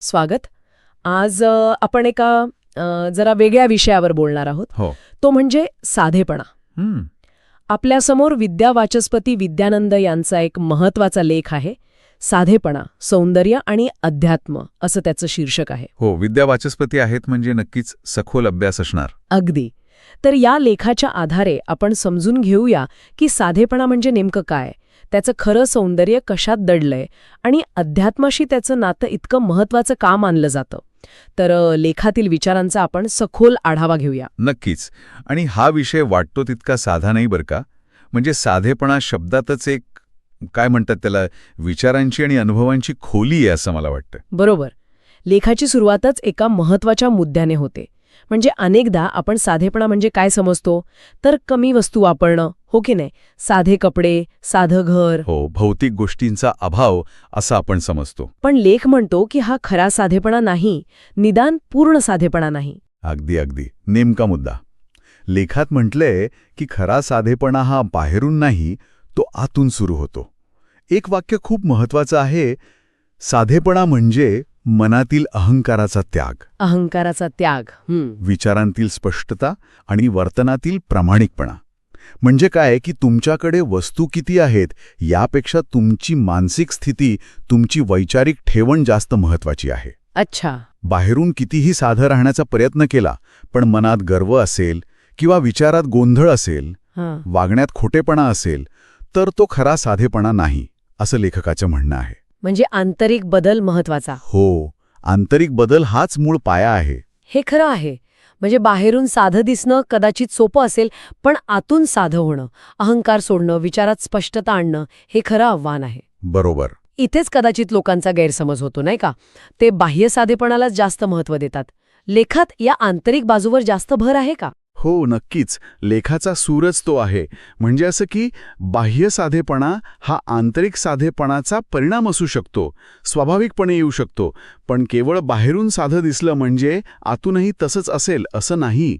स्वागत. आज आपण एका जरा वेगळ्या विषयावर बोलणार आहोत. हो. तो म्हणजे साधेपणा. हम्म, आपल्यासमोर विद्या वाचस्पती विद्यानंद यांचा एक महत्त्वाचा लेख आहे साधेपणा सौंदर्य आणि अध्यात्म असं त्याचं शीर्षक आहे. हो विद्या वाचस्पती आहेत म्हणजे नक्कीच सखोल अभ्यास असणार. अगदी. तर या लेखाच्या आधारे आपण समजून घेऊया की साधेपणा म्हणजे नेमकं काय. त्याचं खरं सौंदर्य कशात दडलंय आणि अध्यात्माशी त्याचं नातं इतकं महत्वाचं का मानलं जातं. तर लेखातील विचारांचा आपण सखोल आढावा घेऊया. नक्कीच. आणि हा विषय वाटतो तितका साधा नाही बरं का? म्हणजे साधेपणा शब्दातच एक काय म्हणतात त्याला विचारांची आणि अनुभवांची खोली आहे असं मला वाटतं. बरोबर. लेखाची सुरुवातच एका महत्त्वाच्या मुद्द्याने होते. म्हणजे अनेकदा आपण साधेपणा म्हणजे काय समजतो? तर कमी वस्तू वापरणं हो की नाही? साधे कपडे साधं घर. हो भौतिक गोष्टींचा अभाव असं आपण समजतो. पण लेख म्हणतो की हा खरा साधेपणा नाही निदान पूर्ण साधेपणा नाही. अगदी अगदी. नेमका मुद्दा. लेखात म्हटलंय की खरा साधेपणा हा बाहेरून नाही तो आतून सुरू होतो. एक वाक्य खूप महत्वाचं आहे. साधेपणा म्हणजे मनातील अहंकाराचा त्याग. अहंकाराचा त्याग. विचारांतील स्पष्टता आणि वर्तनातील प्रामाणिकपणा. म्हणजे काय की तुमच्याकडे वस्तू किती आहेत यापेक्षा तुमची मानसिक स्थिती तुमची वैचारिक ठेवण जास्त महत्वाची आहे. अच्छा. बाहेरून कितीही साधं राहण्याचा प्रयत्न केला पण मनात गर्व असेल किंवा विचारात गोंधळ असेल वागण्यात खोटेपणा असेल तर तो खरा साधेपणा नाही असं लेखकाचं म्हणणं आहे. म्हणजे आंतरिक बदल महत्त्वाचा हो आंतरिक बदल हाच मूळ पाया आहे. हे खरं आहे. म्हणजे बाहेरून साधं दिसणं कदाचित सोपं असेल पण आतून साधं होणं अहंकार सोडणं विचारात स्पष्टता आणणं हे खरं आव्हान आहे. बरोबर. इथेच कदाचित लोकांचा गैरसमज होतो नाही का? ते बाह्य साधेपणालाच जास्त महत्त्व देतात. लेखात या आंतरिक बाजूवर जास्त भर आहे का? हो नक्कीच. लेखाचा सूरच तो आहे. म्हणजे असं की बाह्य साधेपणा हा आंतरिक साधेपणाचा परिणाम असू शकतो. स्वाभाविकपणे येऊ शकतो. पण केवळ बाहेरून साधं दिसलं म्हणजे आतूनही तसंच असेल असं नाही.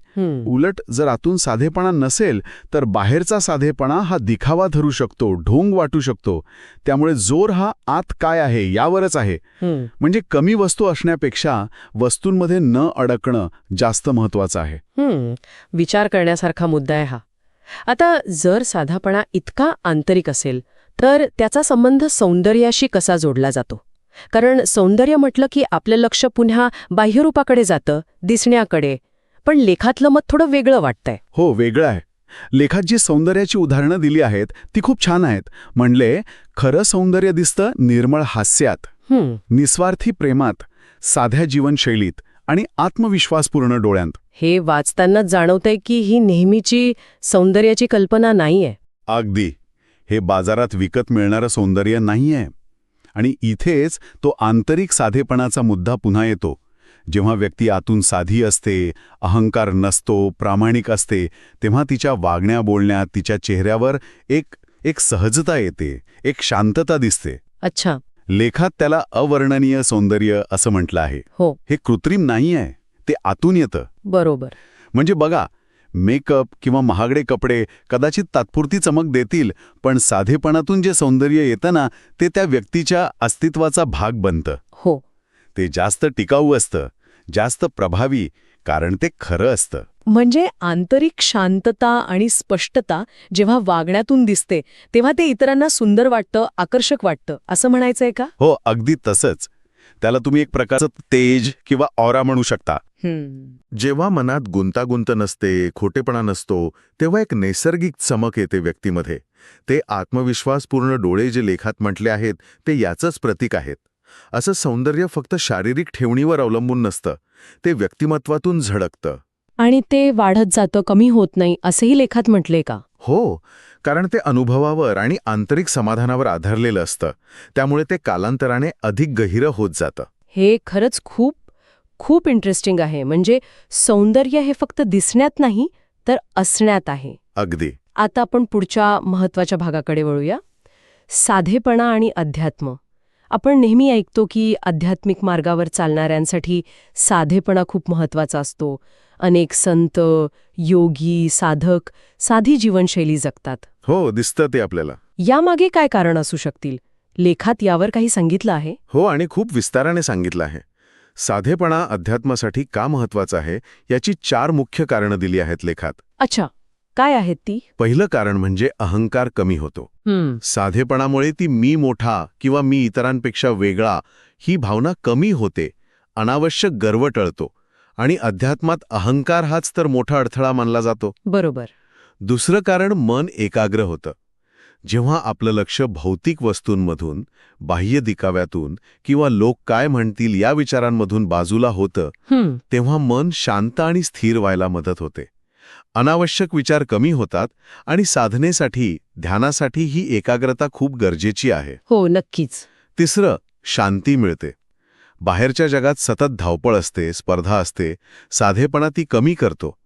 उलट जर आतून साधेपणा नसेल तर बाहेरचा साधेपणा हा दिखावा धरू शकतो ढोंग वाटू शकतो. त्यामुळे जोर हा आत काय आहे यावरच आहे. म्हणजे कमी वस्तू असण्यापेक्षा वस्तूंमध्ये न अडकणं जास्त महत्वाचं आहे. विचार करण्यासारखा मुद्दा आहे हा. आता जर साधापणा इतका आंतरिक असेल तर त्याचा संबंध सौंदर्याशी कसा जोडला जातो? कारण सौंदर्य म्हटलं की आपलं लक्ष पुन्हा बाह्यरूपाकडे जातं दिसण्याकडे. पण लेखातलं मत थोडं वेगळं वाटतंय. हो वेगळं आहे. लेखात जी सौंदर्याची उदाहरणं दिली आहेत ती खूप छान आहेत. म्हणले खरं सौंदर्य दिसतं निर्मळ हास्यात निस्वार्थी प्रेमात साध्या जीवनशैलीत आणि आत्मविश्वासपूर्ण डोळ्यांत. हे वाचतानाच जाणवतंय की ही नेहमीची सौंदर्याची कल्पना नाहीये. अगदी. हे बाजारात विकत मिळणारं सौंदर्य नाहीये. आणि इथेच तो आंतरिक साधेपणाचा मुद्दा पुन्हा येतो. जेव्हा व्यक्ती आतून साधी असते अहंकार नसतो प्रामाणिक असते तेव्हा तिच्या वागण्या बोलण्यात तिच्या चेहऱ्यावर एक एक सहजता येते एक शांतता दिसते. अच्छा. लेखात त्याला अवर्णनीय सौंदर्य असं म्हटलं आहे. हो. हे कृत्रिम नाही आहे ते आतून येतं. बरोबर. म्हणजे बघा मेकअप किंवा महागडे कपडे कदाचित तात्पुरती चमक देतील पण साधेपणातून जे सौंदर्य येतं ना ते त्या व्यक्तीच्या अस्तित्वाचा भाग बनतं. हो. ते जास्त टिकाऊ असतं जास्त प्रभावी कारण ते खरं असतं. म्हणजे आंतरिक शांतता आणि स्पष्टता जेव्हा वागण्यातून दिसते तेव्हा ते इतरांना सुंदर वाटतं आकर्षक वाटतं असं म्हणायचंय का? हो अगदी तसंच. त्याला तुम्ही एक प्रकारचं तेज किंवा ऑरा म्हणू शकता. जेव्हा मनात गुंतागुंत नसते खोटेपणा नसतो तेव्हा एक नैसर्गिक चमक येते व्यक्तीमध्ये. ते आत्मविश्वासपूर्ण डोळे जे लेखात म्हटले आहेत ते याचंच प्रतीक आहेत. असं सौंदर्य फक्त शारीरिक ठेवणीवर अवलंबून नसतं ते व्यक्तिमत्वातून झळकतं. आणि ते वाढत जातं कमी होत नाही असंही लेखात म्हटले का? हो कारण ते अनुभवावर आणि आंतरिक समाधानावर आधारलेलं असतं त्यामुळे ते कालांतराने अधिक गहिरं होत जातं. हे खरंच खूप खूप इंटरेस्टिंग आहे. म्हणजे सौंदर्य हे फक्त दिसण्यात नाही तर असण्यात आहे. अगदी. आता आपण पुढच्या महत्त्वाच्या भागाकडे वळूया. साधेपणा आणि अध्यात्म. आपण नेहमी ऐकतो की आध्यात्मिक मार्गावर चालणाऱ्यांसाठी साधेपणा खूप महत्त्वाचा असतो. अनेक संत योगी साधक साधी जीवनशैली जगतात. हो दिसतं ते आपल्याला. यामागे काय कारण असू शकतील? लेखात यावर काही सांगितलं आहे? हो आणि खूप विस्ताराने सांगितलं आहे. साधेपणा अध्यात्मासाठी का महत्त्वाचा आहे याची चार मुख्य कारणं दिली आहेत लेखात. अच्छा काय आहेत ती? पहिलं कारण म्हणजे अहंकार कमी होतो. हम्म. साधेपणामुळे ती मी मोठा किंवा मी इतरांपेक्षा वेगळा ही भावना कमी होते अनावश्यक गर्व टळतो आणि अध्यात्मात अहंकार हाच तर मोठा अडथळा मानला जातो. बरोबर. दुसरं कारण मन एकाग्र होतं. जेव्हा आपलं लक्ष भौतिक वस्तूंमधून बाह्य दिकाव्यातून किंवा लोक काय म्हणतील या विचारांमधून बाजूला होतं तेव्हा मन शांत आणि स्थिर व्हायला मदत होते. अनावश्यक विचार कमी होतात आणि साधनेसाठी ध्यानासाठी ही एकाग्रता खूप गरजेची आहे. हो नक्कीच. तिसरं शांती मिळते. बाहेरच्या जगात सतत धावपळ असते स्पर्धा असते साधेपणा ती कमी करतो.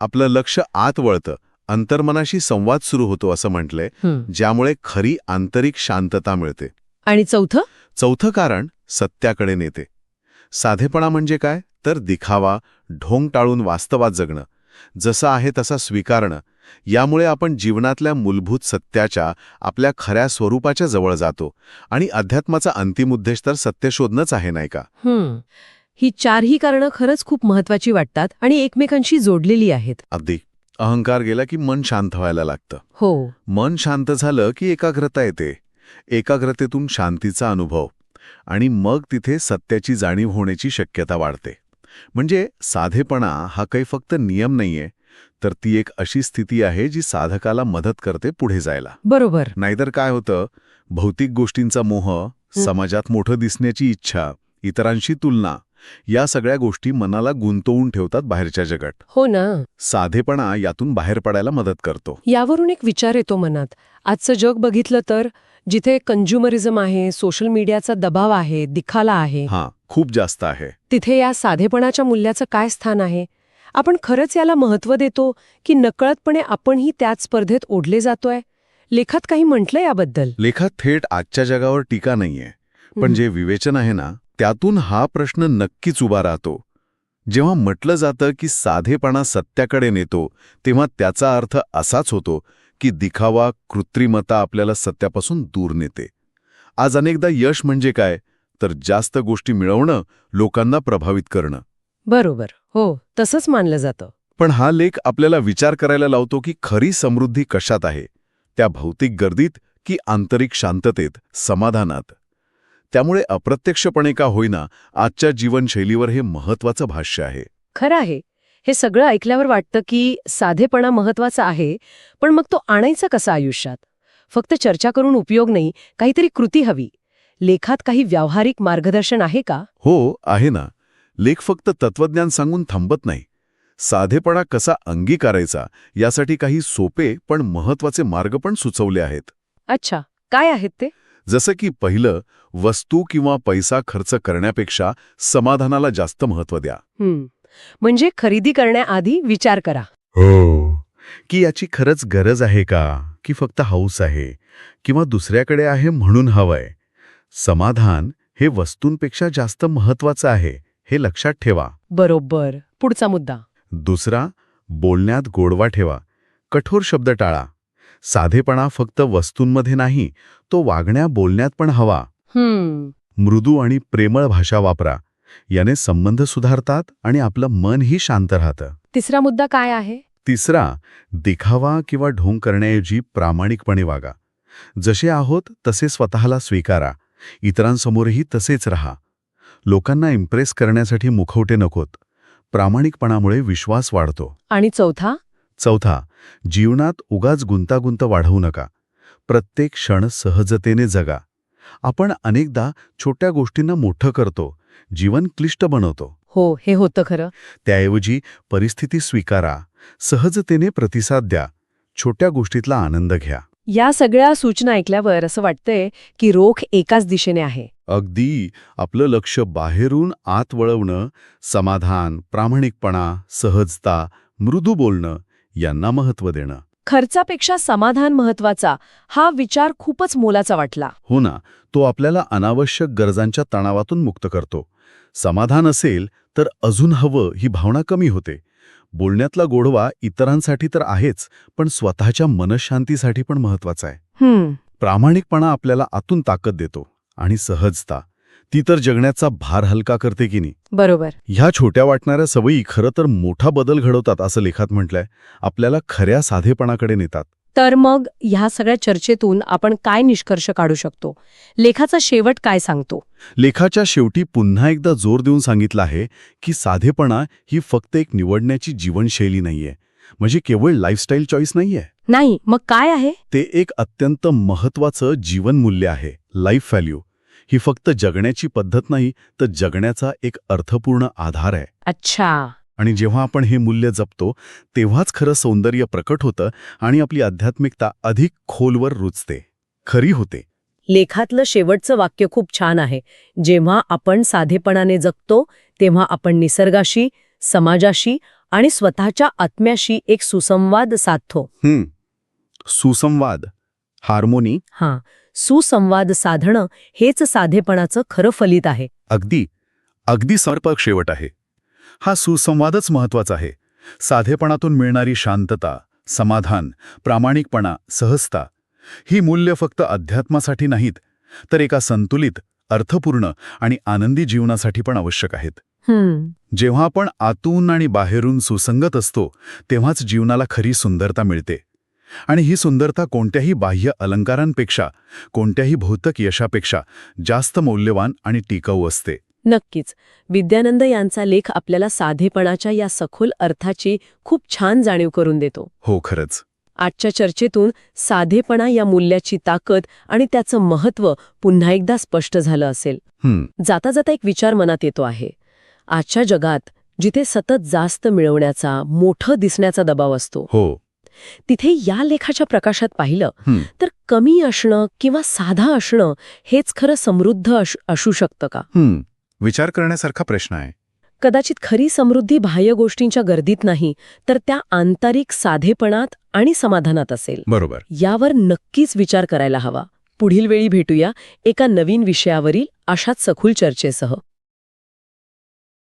आपलं लक्ष आत वळतं. अंतर्मनाशी संवाद सुरू होतो असं म्हटलंय ज्यामुळे खरी आंतरिक शांतता मिळते. आणि चौथं? चौथं कारण सत्याकडे नेते. साधेपणा म्हणजे काय? तर दिखावा ढोंग टाळून वास्तवात जगणं. जसं आहे तसा स्वीकारणं. यामुळे आपण जीवनातल्या मूलभूत सत्याच्या आपल्या खऱ्या स्वरूपाच्या जवळ जातो. आणि अध्यात्माचा अंतिम उद्देश तर सत्य शोधणंच आहे नाही का? ही. चारही कारणं खरंच खूप महत्वाची वाटतात आणि एकमेकांशी जोडलेली आहेत. अगदी. अहंकार गेला की मन शांत व्हायला लागतं. हो. मन शांत झालं की एकाग्रता येते. एकाग्रतेतून शांतीचा अनुभव. आणि मग तिथे सत्याची जाणीव होण्याची शक्यता वाढते. म्हणजे साधेपणा हा काही फक्त नियम नाहीये तर ती एक अशी स्थिती आहे जी साधकाला मदत करते पुढे जायला. बरोबर. नाहीतर काय होतं? भौतिक गोष्टींचा मोह समाजात मोठं दिसण्याची इच्छा इतरांशी तुलना या सगळ्या गोष्टी मनाला गुंतवून ठेवतात बाहेरच्या जगात. हो ना. साधेपणा यातून बाहेर पडायला मदत करतो. यावरून एक विचार येतो मनात. आजचं जग बघितलं तर जिथे कंझ्युमरिझम आहे सोशल मीडियाचा दबाव आहे दिखाला आहे हां खूप जास्त आहे. तिथे या साधेपणाच्या मूल्याचं काय स्थान आहे? आपण खरंच याला महत्त्व देतो की नकळतपणे आपणही त्याच स्पर्धेत ओढले जातोय? लेखात काही म्हटलं याबद्दल? लेखात थेट आजच्या जगावर टीका नाहीये. पण जे विवेचन आहे ना त्यातून हा प्रश्न नक्कीच उभा राहतो. जेव्हा म्हटलं जातं की साधेपणा सत्याकडे नेतो तेव्हा त्याचा अर्थ असाच होतो की दिखावा कृत्रिमता आपल्याला सत्यापासून दूर नेते. आज अनेकदा यश म्हणजे काय? तर जास्त गोष्टी मिळवणं लोकांना प्रभावित करणं. बरोबर. हो तसंच मानलं जातं. पण हा लेख आपल्याला विचार करायला लावतो की खरी समृद्धी कशात आहे? त्या भौतिक गर्दीत की आंतरिक शांततेत समाधानात? त्यामुळे अप्रत्यक्षपणे का होईना आजच्या जीवनशैलीवर हे महत्वाचं भाष्य आहे. खरं आहे. हे सगळं ऐकल्यावर वाटतं की साधेपणा महत्त्वाचा आहे पण मग तो आणायचा कसा आयुष्यात? फक्त चर्चा करून उपयोग नाही काहीतरी कृती हवी. लेखात काही व्यावहारिक मार्गदर्शन आहे का? हो आहे ना. लेख फक्त तत्वज्ञान सांगून थांबत नाही. साधेपणा कसा अंगीकारायचा यासाठी काही सोपे पण महत्त्वाचे मार्ग पण सुचवले आहेत. अच्छा. काय आहेत ते? जसं की पहिलं वस्तू किंवा पैसा खर्च करण्यापेक्षा समाधानाला जास्त महत्त्व द्या. हं. म्हणजे खरेदी करण्याआधी विचार करा. हो. की याची खरंच गरज आहे का? की फक्त हौस आहे? किंवा दुसऱ्याकडे आहे म्हणून हवंय? समाधान हे वस्तूंपेक्षा जास्त महत्वाचं आहे हे लक्षात ठेवा. बरोबर. पुढचा मुद्दा. दुसरा बोलण्यात गोडवा ठेवा. कठोर शब्द टाळा. साधेपणा फक्त वस्तूंमध्ये नाही तो वागण्या बोलण्यात पण हवा. मृदू आणि प्रेमळ भाषा वापरा. याने संबंध सुधारतात आणि आपलं मनही शांत राहतं. तिसरा मुद्दा काय आहे? तिसरा दिखावा किंवा ढोंग करण्याऐवजी प्रामाणिकपणे वागा. जसे आहोत तसे स्वतःला स्वीकारा. इतरांसमोरही तसेच रहा. लोकांना इम्प्रेस करण्यासाठी मुखवटे नकोत. प्रामाणिकपणामुळे विश्वास वाढतो. आणि चौथा चौथा जीवनात उगाच गुंतागुंत वाढवू नका. प्रत्येक क्षण सहजतेने जगा. आपण अनेकदा छोट्या गोष्टींना मोठं करतो जीवन क्लिष्ट बनवतो. हो हे होतं खरं. त्याऐवजी परिस्थिती स्वीकारा सहजतेने प्रतिसाद द्या छोट्या गोष्टीतला आनंद घ्या. या सगळ्या सूचना ऐकल्यावर असं वाटतंय की रोख एकाच दिशेने आहे. अगदी आपलं लक्ष बाहेरून आत वळवणं समाधान प्रामाणिकपणा सहजता मृदू बोलणं यांना महत्त्व देणं. खर्चापेक्षा समाधान महत्त्वाचा हा विचार खूपच मोलाचा वाटला. हो ना तो आपल्याला अनावश्यक गरजांच्या तणावातून मुक्त करतो. समाधान असेल तर अजून हवं ही भावना कमी होते. बोलण्यातला गोडवा इतरांसाठी तर आहेच पण स्वतःच्या मनशांतीसाठी पण महत्त्वाचा आहे. हम्म. प्रामाणिकपणा आपल्याला आतून ताकद देतो आणि सहजता. ती तर जगण्याचा भार हलका करते की नाही? बरोबर. ह्या छोट्या वाटणाऱ्या सवयी खरं तर मोठा बदल घडवतात असं लेखात म्हटलंय. आपल्याला खऱ्या साधेपणाकडे नेतात. तर मग ह्या सगळ्या चर्चेतून आपण काय निष्कर्ष काढू शकतो? लेखाचा शेवट काय सांगतो? लेखाच्या शेवटी पुन्हा एकदा जोर देऊन सांगितलं आहे की साधेपणा ही फक्त एक निवडण्याची जीवनशैली नाहीये. म्हणजे केवळ लाईफस्टाईल चॉईस नाहीये. नाही मग काय आहे? ते एक अत्यंत महत्वाचं जीवनमूल्य आहे लाईफ व्हॅल्यू ही फक्त जगण्याची पद्धत नाही तर जगण्याचा एक अर्थपूर्ण आधार आहे. अच्छा. आणि जेव्हा आपण हे मूल्य जपतो तेव्हाच खरं सौंदर्य प्रकट होतं आणि आपली आध्यात्मिकता अधिक खोलवर रुजते. खरी होते. लेखातलं शेवटचं वाक्य खूप छान आहे. जेव्हा आपण साधेपणाने जगतो तेव्हा आपण निसर्गाशी समाजाशी आणि स्वतःच्या आत्म्याशी एक सुसंवाद साधतो. सुसंवाद. हार्मोनी. हां. सुसंवाद साधणं हेच साधेपणाचं खरं फलित आहे. अगदी अगदी समर्पक शेवट आहे. हा सुसंवादच महत्त्वाचा आहे. साधेपणातून मिळणारी शांतता समाधान प्रामाणिकपणा सहजता ही मूल्य फक्त अध्यात्मासाठी नाहीत तर एका संतुलित अर्थपूर्ण आणि आनंदी जीवनासाठी पण आवश्यक आहेत. जेव्हा आपण आतून आणि बाहेरून सुसंगत असतो तेव्हाच जीवनाला खरी सुंदरता मिळते. आणि ही सुंदरता कोणत्याही बाह्य अलंकारांपेक्षा कोणत्याही भौतिक यशापेक्षा जास्त मौल्यवान आणि टिकाऊ असते. नक्कीच. विद्यानंद यांचा लेख आपल्याला साधेपणाच्या या सखोल अर्थाची खूप छान जाणीव करून देतो. हो खरंच. आजच्या चर्चेतून साधेपणा या मूल्याची ताकद आणि त्याचं महत्त्व पुन्हा एकदा स्पष्ट झालं असेल. जाता जाता एक विचार मनात येतो आहे. आजच्या जगात जिथे सतत जास्त मिळवण्याचा मोठं दिसण्याचा दबाव असतो. हो. तिथे या लेखाच्या प्रकाशात पाहिलं तर कमी असणं किंवा साधा असणं हेच खरं समृद्ध असू शकतं का. विचार करण्यासारखा प्रश्न आहे. कदाचित खरी समृद्धी बाह्य गोष्टींच्या गर्दीत नाही तर त्या आंतरिक साधेपणात आणि समाधानात असेल. बरोबर. यावर नक्कीच विचार करायला हवा. पुढील वेळी भेटूया एका नवीन विषयावरील अशाच सखोल चर्चेसह.